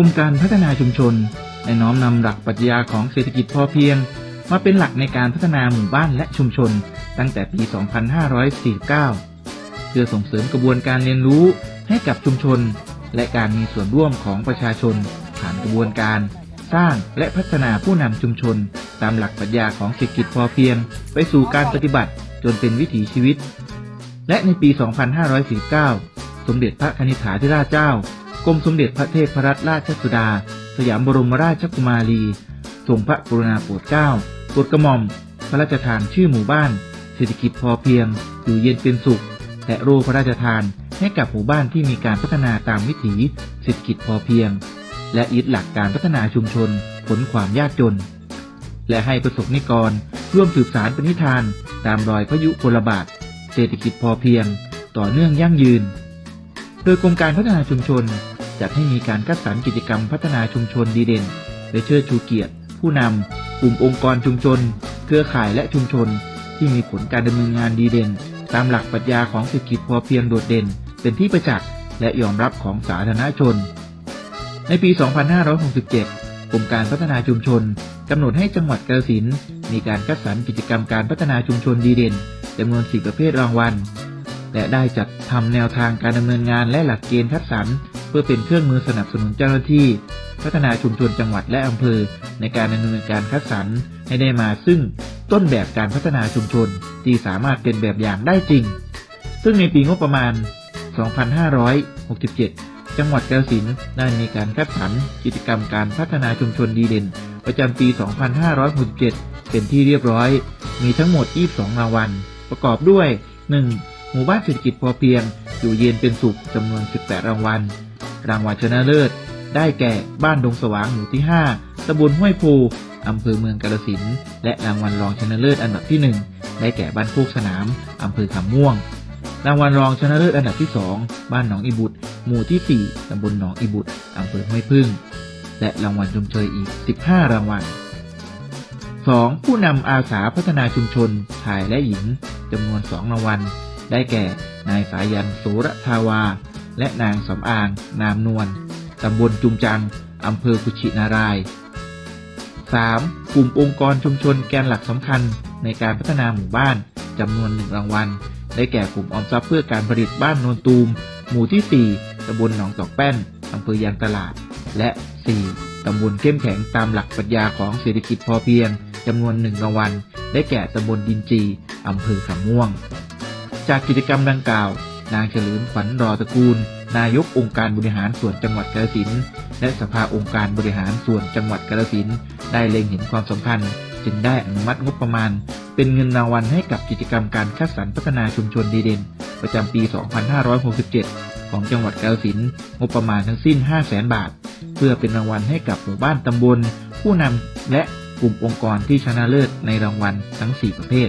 รมการพัฒนาชุมชนได้น้อมนำหลักปรัชญาของเศรษฐกิจพอเพียง มาเป็นหลักในการพัฒนาหมู่บ้านและชุมชน ตั้งแต่ปี 2549 เพื่อส่งเสริมกระบวนการเรียนรู้ให้กับชุมชน และการมีส่วนร่วมของประชาชน ผ่านกระบวนการ สร้างและพัฒนาผู้นำชุมชน ตามหลักปรัชญาของเศรษฐกิจพอเพียง ไปสู่การปฏิบัติจนเป็นวิถีชีวิต และในปี 2549 สมเด็จพระนิธิถาธิราชเจ้า กรมสมเด็จพระเทพรัตนราชสุดา สยามบรมราชกุมารีทรงพระกรุณาโปรดเกล้าโปรดกระหม่อม พระราชทานชื่อหมู่บ้าน เศรษฐกิจพอเพียง อยู่เย็นเป็นสุข และโรพระราชทานให้กับหมู่บ้านที่มีการพัฒนาตามวิถีเศรษฐกิจพอเพียง และยึดหลักการพัฒนาชุมชนผลความยากจน และให้ประสบนิกรร่วมสืบสารปณิธาน ตามรอยพระยุคลบาทเศรษฐกิจพอเพียง ต่อเนื่องยั่งยืน โดยกรมการพัฒนาชุมชน จัดให้มีการคัดสรรกิจกรรมพัฒนาชุมชนดีเด่น และเชิดชูเกียรติ ผู้นำกลุ่มองค์กรชุมชน เครือข่ายและชุมชน ที่มีผลการดำเนินงานดีเด่น ตามหลักปรัชญาของเศรษฐกิจพอเพียงโดดเด่น เป็นที่ประจักษ์และยอมรับของสาธารณชน ในปี 2567กรมการพัฒนาชุมชนกำหนดให้จังหวัดกาฬสินมีการคัดสรรกิจกรรมการพัฒนาชุมชนดีเด่นจำนวน 4 ประเภทรางวัล และได้จัดทำแนวทางการดำเนินงานและหลักเกณฑ์คัดสรร เพื่อเป็นเครื่องมือสนับสนุนเจ้าหน้าที่ พัฒนาชุมชนจังหวัดและอำเภอ ในการดำเนินการคัดสรรให้ได้มาซึ่งต้นแบบการพัฒนาชุมชนที่สามารถเป็นแบบอย่างได้จริง ซึ่งในปีงบประมาณ 2567 จังหวัดกาฬสินธุ์ได้มีการคัดสรรกิจกรรมการพัฒนาชุมชนดีเด่น ประจำปี 2567 เป็นที่เรียบร้อย มีทั้งหมด 22 รางวัล ประกอบด้วย 1. หมู่บ้านเศรษฐกิจพอเพียง อยู่เย็นเป็นสุขจำนวน 18 รางวัล รางวัลชนะเลิศ ได้แก่บ้านดงสว่างหมู่ที่ 5 ตำบลห้วยภูอำเภอเมืองกาฬสินและรางวัลรองชนะเลิศอันดับที่ 1 ได้แก่บ้านโคกสนามอำเภอคำม่วง รางวัลรองชนะเลิศอันดับที่ 2 บ้านหนองอีบุตร หมู่ที่ 4ตำบลหนองอีบุตรอำเภอห้วยพึ่ง และรางวัลชมเชยอีก 15 รางวัล 2. ผู้นำอาสาพัฒนาชุมชนชายและหญิงจำนวน 2 รางวัล ได้แก่ นายสายันโสรทาวา และนางสำอาง นามนวลตำบลจุมจังอำเภอกุชินาราย 3. กลุ่มองค์กรชุมชนแกนหลักสำคัญในการพัฒนาหมู่บ้านจำนวนหนึ่งรางวัล ได้แก่กลุ่มออมทรัพย์เพื่อการผลิตบ้านโนนตูม หมู่ที่ 4ตำบลหนองตอกแป้นอำเภอยางตลาด และ 4. ตำบลเข้มแข็งตามหลักปรัชญาของเศรษฐกิจพอเพียงจำนวนหนึ่งรางวัล ได้แก่ตำบลดินจีอำเภอขำม่วง จากกิจกรรมดังกล่าว นางเฉลิมขวัญรอตระกูล นายกองค์การบริหารส่วนจังหวัดกาฬสินธุ์และสภาองค์การบริหารส่วนจังหวัดกาฬสินธุ์ได้เล็งเห็นความสำคัญ จึงได้อนุมัติงบประมาณ เป็นเงินรางวัลให้กับกิจกรรมการคัดสรรพัฒนาชุมชนดีเด่น ประจำปี 2567 ของจังหวัดกาฬสินธุ์งบประมาณทั้งสิ้น 500,000 บาท เพื่อเป็นรางวัลให้กับหมู่บ้านตำบล ผู้นำและกลุ่มองค์กรที่ชนะเลิศในรางวัลทั้ง 4 ประเภท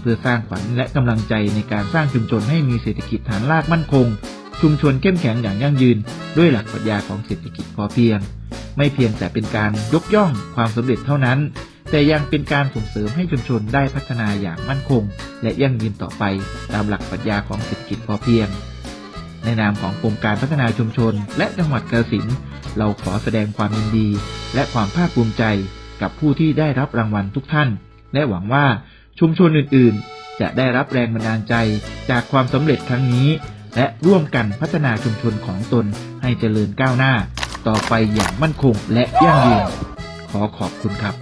เพื่อสร้างขวัญและกำลังใจในการสร้างชุมชนให้มีเศรษฐกิจฐานรากมั่นคง ชุมชนเข้มแข็งอย่างยั่งยืน ด้วยหลักปรัชญาของเศรษฐกิจพอเพียง ไม่เพียงแต่เป็นการยกย่องความสำเร็จเท่านั้น แต่ยังเป็นการส่งเสริมให้ชุมชนได้พัฒนาอย่างมั่นคง และยั่งยืนต่อไป ตามหลักปรัชญาของเศรษฐกิจพอเพียง ในนามของกรมการพัฒนาชุมชน และจังหวัดกาฬสินธุ์เราขอแสดงความยินดี และความภาคภูมิใจกับผู้ที่ได้รับรางวัลทุกท่าน และหวังว่า ชุมชนอื่นๆ จะได้รับแรงบันดาลใจจากความสำเร็จครั้งนี้ และร่วมกันพัฒนาชุมชนของตนให้เจริญก้าวหน้า ต่อไปอย่างมั่นคงและยั่งยืน ขอขอบคุณครับ